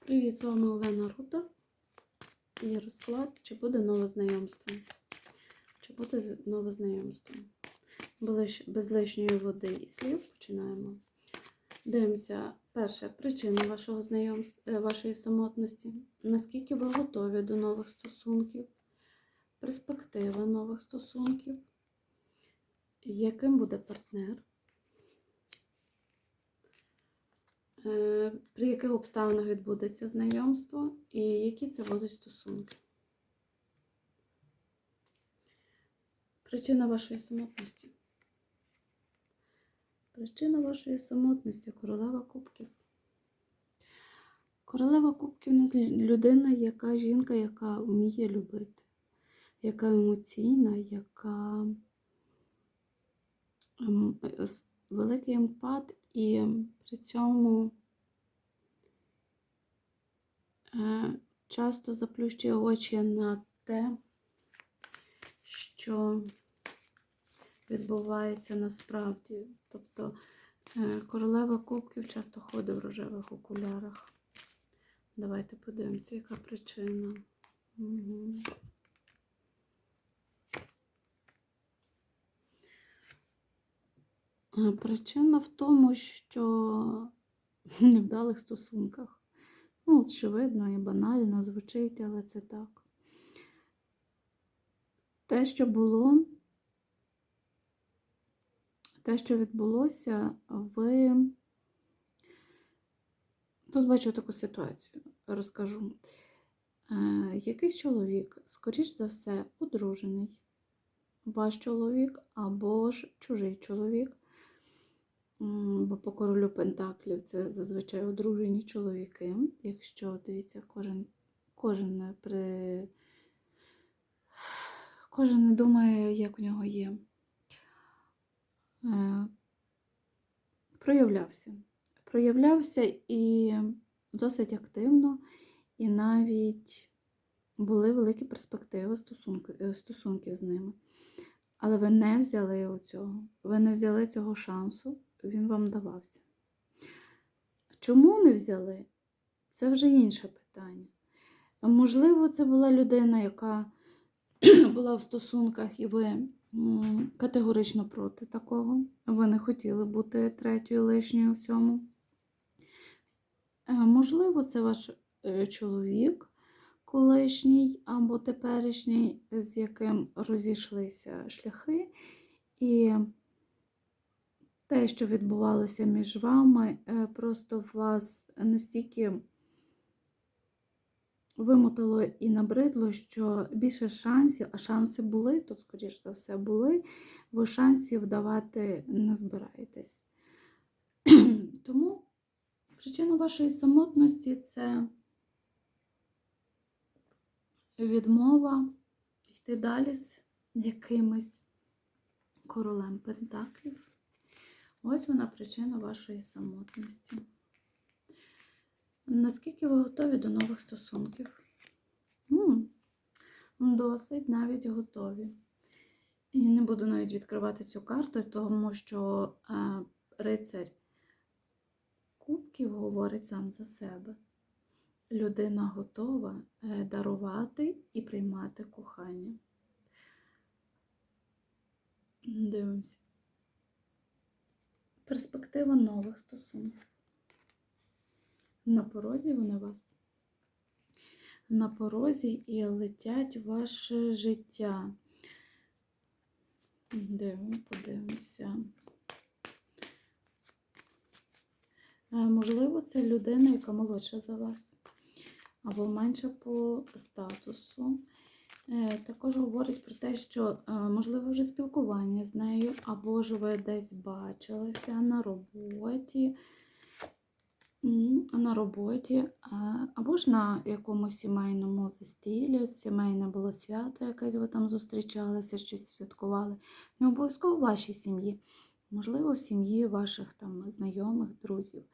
Привіт, з вами Олена Рута. І розклад, чи буде нове знайомство. Чи буде нове знайомство? Без, лишньої води і слів починаємо. Дивимося, перше, причина вашого знайомства, вашої самотності. Наскільки ви готові до нових стосунків, перспектива нових стосунків, яким буде партнер, Е, при яких обставинах відбудеться знайомство і які це будуть стосунки. Причина вашої самотності. Причина вашої самотності королева кубків. Королева кубків нас людина, яка жінка, яка вміє любити, яка емоційна, яка ем, великий емпат і при цьому е, часто заплющує очі на те, що відбувається насправді. Тобто е, королева кубків часто ходить в рожевих окулярах. Давайте подивимося, яка причина. Угу. Причина в тому, що в невдалих стосунках. Ну, очевидно і банально звучить, але це так. Те, що було, те, що відбулося, ви. Тут бачу таку ситуацію, розкажу. Е, якийсь чоловік, скоріш за все, одружений, ваш чоловік або ж чужий чоловік. Бо по королю Пентаклів це зазвичай одружені чоловіки. Якщо дивіться, кожен, кожен при кожен не думає, як у нього є. Е, Проявлявся. Проявлявся і досить активно, і навіть були великі перспективи стосунки, е, стосунків з ними. Але ви не взяли цього. Ви не взяли цього шансу, він вам давався. Чому не взяли? Це вже інше питання. Можливо, це була людина, яка була в стосунках, і ви категорично проти такого. Ви не хотіли бути третьою лишньою в цьому. Е, Можливо, це ваш е, чоловік колишній або теперішній, з яким розійшлися шляхи. І те, що відбувалося між вами, е, просто вас настільки вимотало і набридло, що більше шансів, а шанси були, тут, скоріш за все, були, ви шансів давати не збираєтесь. Тому причина вашої самотності це відмова йти далі з якимось королем Пентаклів. Ось вона причина вашої самотності. Наскільки ви готові до нових стосунків? М, Досить навіть готові. І не буду навіть відкривати цю карту, тому що е, рицарь кубків говорить сам за себе. Людина готова е, дарувати і приймати кохання. Дивимося. Перспектива нових стосунків. На порозі вони вас. На порозі і летять ваше життя. Дивимо, подивимося. Е, Можливо, це людина, яка молодша за вас, або менша по статусу. Е, Також говорить про те, що е, можливо вже спілкування з нею, або ж ви десь бачилися на роботі, на роботі, або ж на якомусь сімейному застіллі, сімейне було свято, якесь ви там зустрічалися, щось святкували. Не обов'язково в вашій сім'ї, можливо, в сім'ї ваших там знайомих, друзів,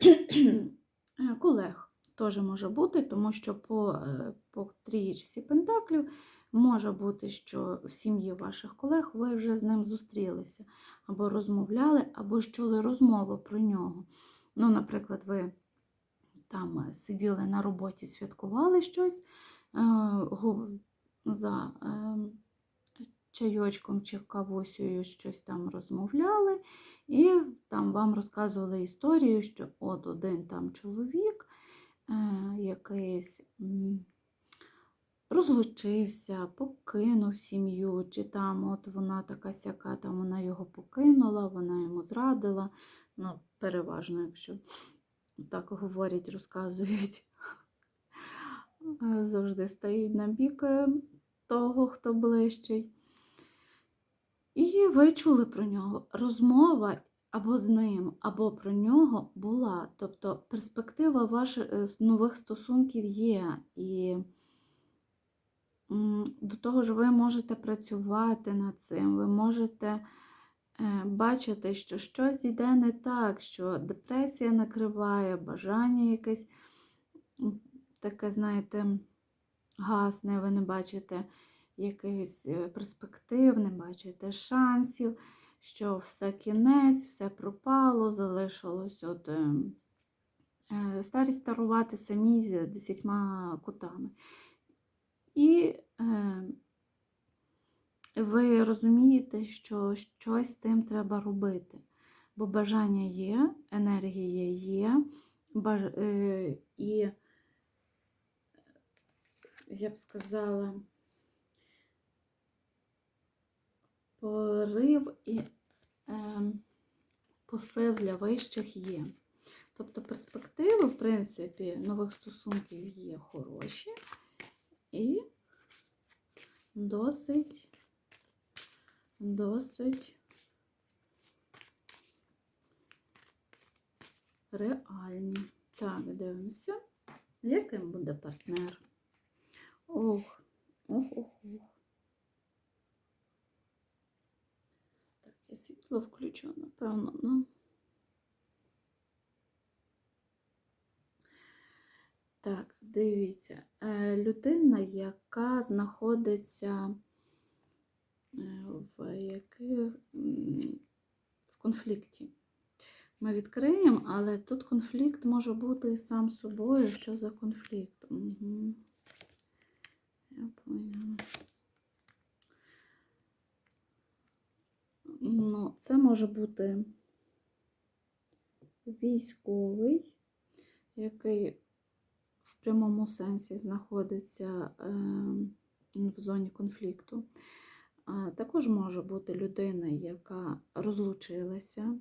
Е, колег теж може бути, тому що по, е, по трієчці пентаклів може бути, що в сім'ї ваших колег ви вже з ним зустрілися, або розмовляли, або чули розмову про нього. Ну, наприклад, ви там е, сиділи на роботі, святкували щось е, за е, чайочком чи кавусею щось там розмовляли, і там вам розказували історію, що от один там чоловік якийсь. розлучився, покинув сім'ю, чи там от вона така сяка, там вона його покинула, вона йому зрадила. Ну, переважно, якщо так говорять, розказують, завжди стають на бік е, того, хто ближчий. І ви чули про нього. Розмова або з ним, або про нього була. Тобто перспектива ваших е, нових стосунків є. І До того ж, ви можете працювати над цим, ви можете е, бачити, що щось йде не так, що депресія накриває, бажання якесь таке, знаєте, гасне, ви не бачите якихось е, перспектив, не бачите шансів, що все кінець, все пропало, залишилось от е, е, старість старувати самі з десятьма котами. І е, ви розумієте, що щось з тим треба робити. Бо бажання є, енергія є, баж... е, і, я б сказала, порив і посил для вищих є. Тобто перспективи, в принципі, нових стосунків є хороші і досить, досить реальні. Так, дивимося, яким буде партнер. Ох, ох, ох, ох. Світло включу, напевно, ну. Так, дивіться, е, людина, яка знаходиться е, в яких, в конфлікті. Ми відкриємо, але тут конфлікт може бути сам собою. Що за конфлікт? Угу. Я поняла. Ну, це може бути військовий, який в прямому сенсі знаходиться е, в зоні конфлікту. А також може бути людина, яка розлучилася,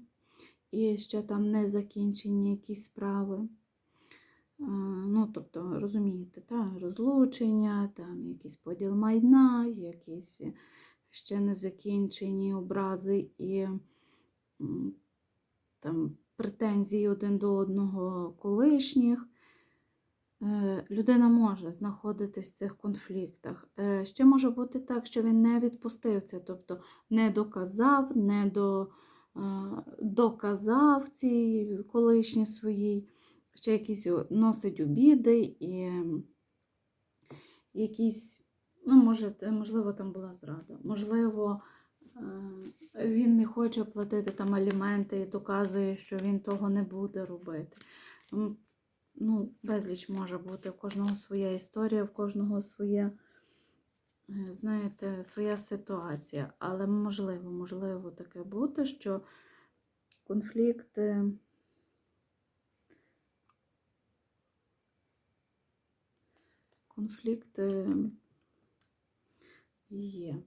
і ще там не закінчені якісь справи. Ну, тобто, розумієте, та, розлучення, там якийсь поділ майна, якісь ще не закінчені образи і там претензії один до одного колишніх. Е, Людина може знаходитись в цих конфліктах. Е, Ще може бути так, що він не відпустив це, тобто не доказав, не до, е, доказав цій колишній своїй, ще якісь носить обіди і якісь, ну, може, можливо, там була зрада, можливо, е, він не хоче платити там аліменти і доказує, що він того не буде робити. Ну, безліч може бути, в кожного своя історія, в кожного своє, е, знаєте, своя ситуація. Але можливо, можливо таке бути, що конфлікти. Конфлікти є.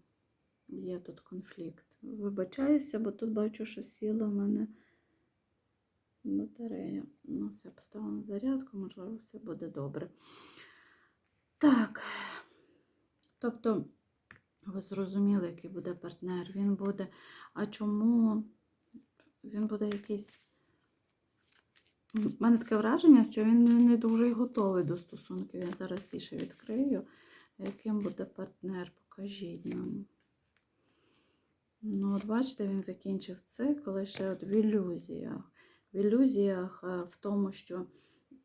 Є тут конфлікт. Вибачаюся, бо тут бачу, що сіла в мене батарея. Ну, все, поставила на зарядку, можливо, все буде добре. Так. Тобто, ви зрозуміли, який буде партнер. Він буде. А чому він буде якийсь. У мене таке враження, що він не- дуже готовий до стосунків. Я зараз більше відкрию. Яким буде партнер? Покажіть нам. Ну, от бачите, він закінчив цикл ще от в ілюзіях. В ілюзіях е, в тому, що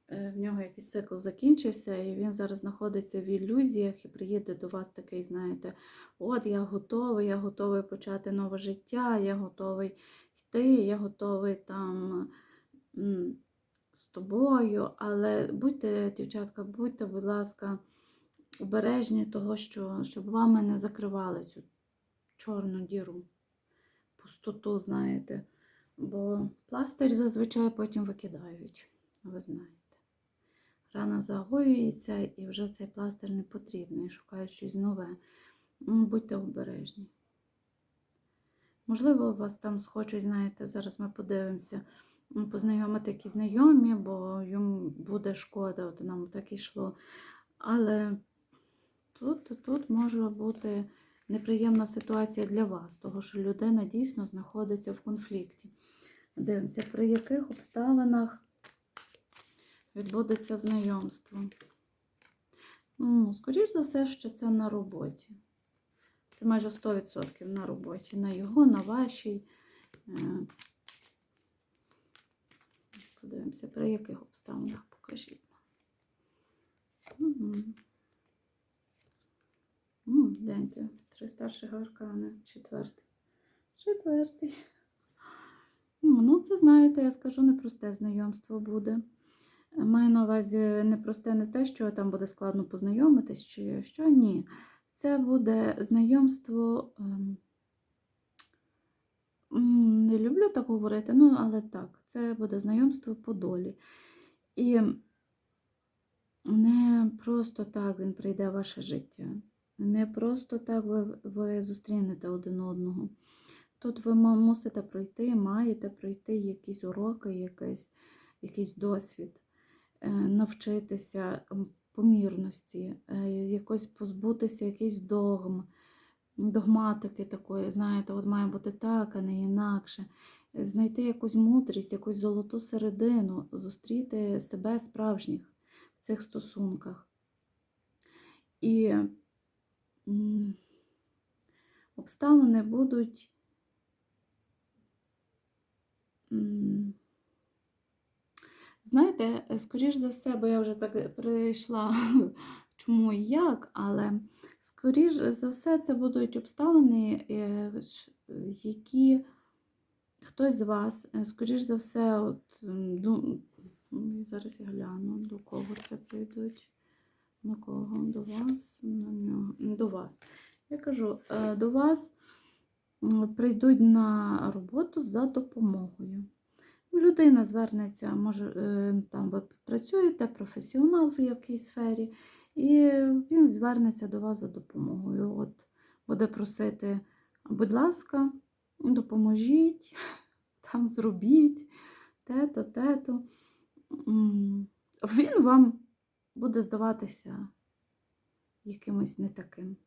е, в нього якийсь цикл закінчився, і він зараз знаходиться в ілюзіях і приїде до вас такий, знаєте, от я готовий, я готовий почати нове життя, я готовий йти, я готовий там з тобою, але будьте, дівчатка, будьте, будь ласка, обережні того, що, щоб вами не закривали цю чорну діру, пустоту, знаєте. Бо пластир зазвичай потім викидають, ви знаєте. Рана загоюється і вже цей пластир не потрібний, шукають щось нове. Ну, Будьте обережні. Можливо, вас там схочуть, знаєте, зараз ми подивимося, познайомити якісь знайомі, бо їм буде шкода, от нам так йшло. Але тут, тут може бути неприємна ситуація для вас, того що людина дійсно знаходиться в конфлікті. Дивимося, при яких обставинах відбудеться знайомство. Ну, скоріш за все, що це на роботі. Це майже 100% на роботі. На його, на вашій. Е, Подивимося, при яких обставинах покажіть. Угу. М, Гляньте, три старших аркани, четвертий. Четвертий. Ну, ну, це, знаєте, я скажу, непросте знайомство буде. Маю на увазі непросте не те, що там буде складно познайомитись, чи що, ні. Це буде знайомство. ем, Не люблю так говорити, ну, але так, це буде знайомство по долі. І не просто так він прийде в ваше життя. Не просто так ви, ви зустрінете один одного. Тут ви мусите пройти, маєте пройти якісь уроки, якийсь, якийсь досвід, е, навчитися помірності, е, якось позбутися якихось догм, догматики такої, знаєте, от має бути так, а не інакше. Знайти якусь мудрість, якусь золоту середину, зустріти себе справжніх в цих стосунках. І обставини будуть. Знаєте, е, скоріш за все, бо я вже так прийшла, чому і як, але скоріш за все це будуть обставини, е, які хтось з вас, е, скоріш за все, от, ду- зараз я гляну, до кого це прийдуть. На кого? До вас, на нього. До вас. Я кажу, е, до вас прийдуть на роботу за допомогою. Людина звернеться, може, е, там ви працюєте, професіонал в якійсь сфері, і він звернеться до вас за допомогою. От буде просити, будь ласка, допоможіть, там зробіть те-то, те-то. Він вам буде здаватися якимось не таким.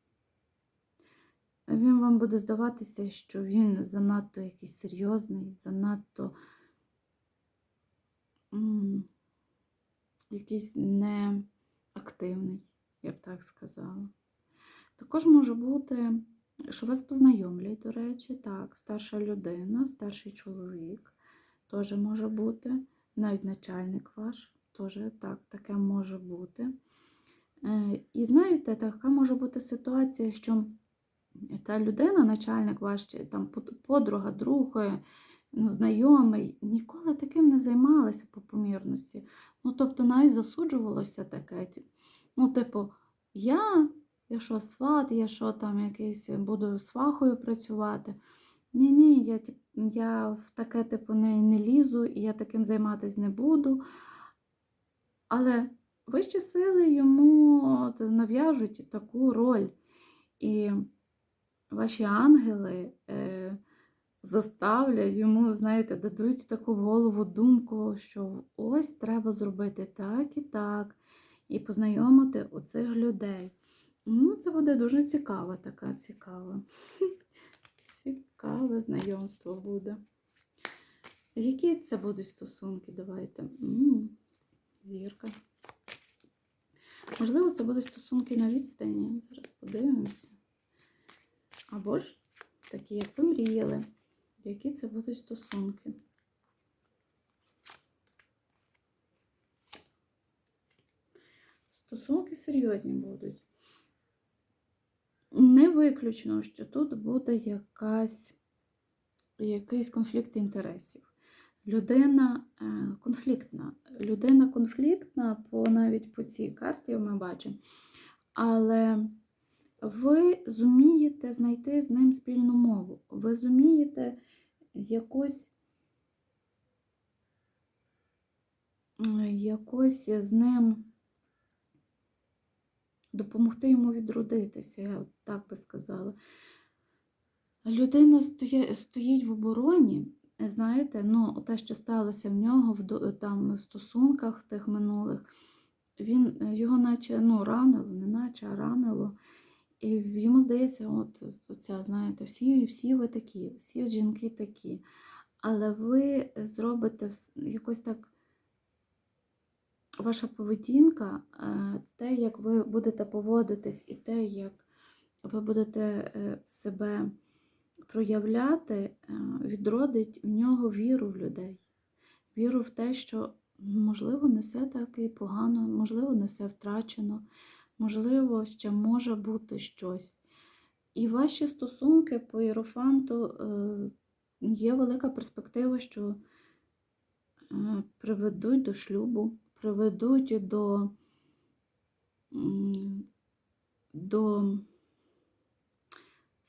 Він вам буде здаватися, що він занадто якийсь серйозний, занадто м, якийсь неактивний, я б так сказала. Також може бути, що вас познайомлять, до речі, так, старша людина, старший чоловік теж може бути, навіть начальник ваш, теж так, таке може бути. Е, І знаєте, така може бути ситуація, що та людина, начальник ваш, там подруга, друг, е, знайомий, ніколи таким не займалася по помірності. Ну, тобто навіть засуджувалося таке. Ну, типу, я, я що сват, я що там якийсь буду свахою працювати. Ні, ні, я, я в таке типу не, не лізу, і я таким займатися не буду. Але вищі сили йому нав'яжуть таку роль. І ваші ангели е, заставлять йому, знаєте, дадуть таку в голову думку, що ось треба зробити так і так, і познайомити оцих людей. Ну, це буде дуже цікава, така цікава. Цікаве знайомство буде. Які це будуть стосунки? Давайте. Зірка. Можливо, це будуть стосунки на відстані. Зараз подивимося. Або ж такі, як ви мріяли. Які це будуть стосунки? Стосунки серйозні будуть. Не виключно, що тут буде якась, якийсь конфлікт інтересів. Людина е, конфліктна. Людина конфліктна, по, навіть по цій карті ми бачимо. Але ви зумієте знайти з ним спільну мову. Ви зумієте якось, е, якось з ним допомогти йому відродитися, я так би сказала. Людина стоїть в обороні, знаєте, ну, те, що сталося в нього в, там, в стосунках тих минулих, він е, його наче ну, ранило, не наче, а ранило. І йому здається, от ця, знаєте, всі, всі ви такі, всі жінки такі. Але ви зробите якось так ваша поведінка, е, те, як ви будете поводитись, і те, як ви будете е, себе проявляти, е, відродить в нього віру в людей. Віру в те, що можливо не все так і погано, можливо, не все втрачено, можливо, ще може бути щось. І ваші стосунки по Єрофанту е, є велика перспектива, що е, приведуть до шлюбу, приведуть до, до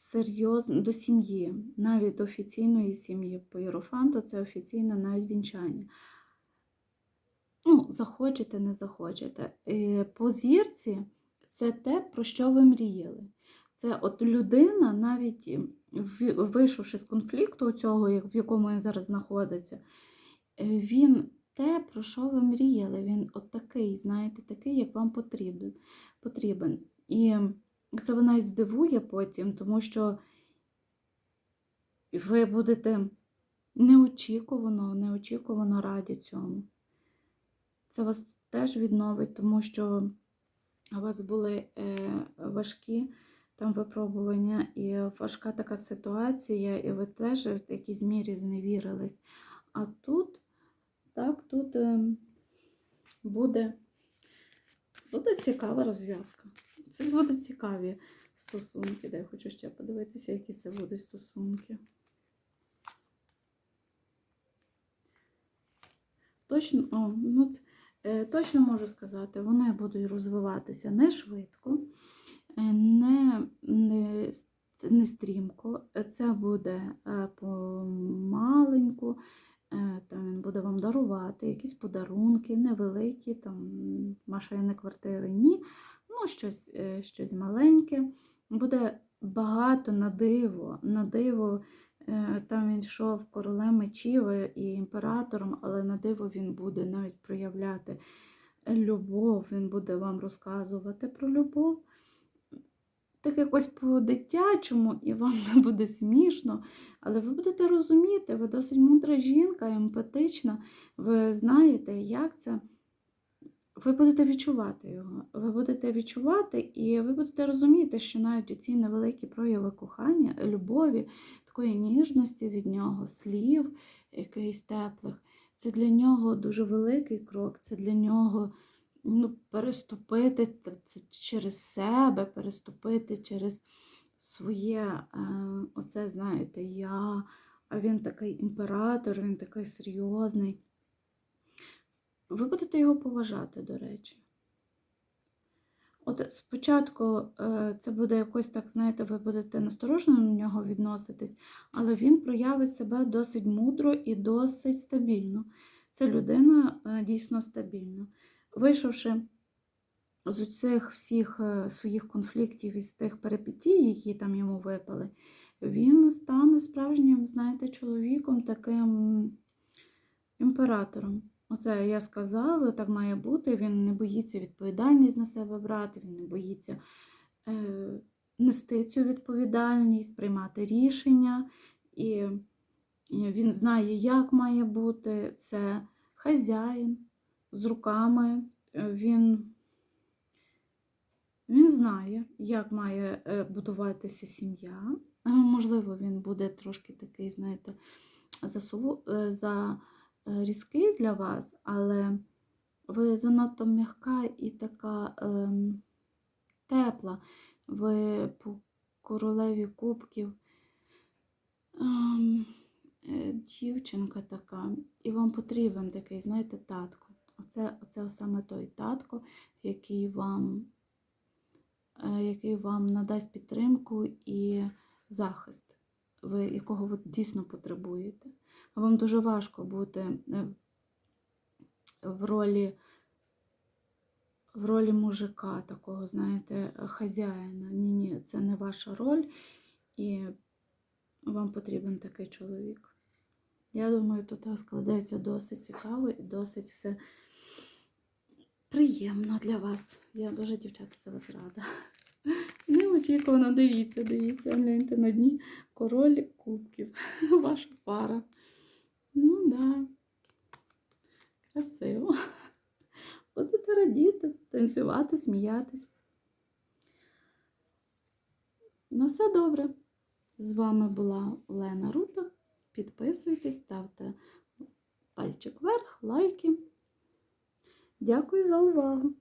серйозно до сім'ї, навіть до офіційної сім'ї по Єрофанту це офіційне навіть вінчання. Ну, захочете, не захочете. Е, По зірці це те, про що ви мріяли. Це от людина, навіть вийшовши з конфлікту цього, в якому він зараз знаходиться, е, він те, про що ви мріяли. Він от такий, знаєте, такий, як вам потрібен. потрібен. І це ви навіть здивує потім, тому що ви будете неочікувано, неочікувано раді цьому. Це вас теж відновить, тому що у вас були е, важкі там випробування і важка така ситуація, і ви теж в якійсь мірі зневірились. А тут, так, тут е, буде, буде цікава розв'язка. Це буде цікаві стосунки. Де я хочу ще подивитися, які це будуть стосунки. Точно, о, ну, е, точно можу сказати, вони будуть розвиватися не швидко, е, не, не, не стрімко. Це буде е, помаленьку. Е, Там він буде вам дарувати якісь подарунки, невеликі, там машини, квартири, ні. Ну, щось, е, щось маленьке. Буде багато на диво, на диво. Е, Там він йшов королем мечів і імператором, але на диво він буде навіть проявляти любов, він буде вам розказувати про любов. Так якось по-дитячому, і вам це буде смішно, але ви будете розуміти, ви досить мудра жінка, емпатична, ви знаєте, як це. Ви будете відчувати його. Ви будете відчувати, і ви будете розуміти, що навіть ці невеликі прояви кохання, любові, такої ніжності від нього, слів якихось теплих, це для нього дуже великий крок, це для нього ну, переступити це через себе, переступити через своє, е, оце, знаєте, я, а він такий імператор, він такий серйозний. Ви будете його поважати, до речі. От спочатку е, це буде якось так, знаєте, ви будете насторожено до нього відноситись, але він проявить себе досить мудро і досить стабільно. Це людина е, дійсно стабільна. Вийшовши з цих всіх е, своїх конфліктів і з тих перипетій, які там йому випали, він стане справжнім, знаєте, чоловіком, таким імператором. Оце я сказала, так має бути. Він не боїться відповідальність на себе брати, він не боїться е, нести цю відповідальність, приймати рішення. І він знає, як має бути. Це хазяїн з руками. Е, Він, він знає, як має е, будуватися сім'я. Е, Можливо, він буде трошки такий, знаєте, засову, е, за е, різкий для вас, але ви занадто м'яка і така ем, тепла. Ви по королеві кубків ем, е, дівчинка така, і вам потрібен такий, знаєте, татко. Оце, оце саме той татко, який вам, е, який вам надасть підтримку і захист, ви, якого ви дійсно потребуєте. А вам дуже важко бути е, в ролі, в ролі мужика, такого, знаєте, хазяїна. Ні, ні, це не ваша роль, і вам потрібен такий чоловік. Я думаю, тут складається досить цікаво і досить все приємно для вас. Я дуже, дівчата, за вас рада. Неочікувано, дивіться, дивіться, гляньте на дні король кубків. Ваша пара. Ну да. Красиво. Будете радіти, танцювати, сміятись. Ну, все добре. З вами була Лена Рута. Підписуйтесь, ставте пальчик вверх, лайки. Дякую за увагу!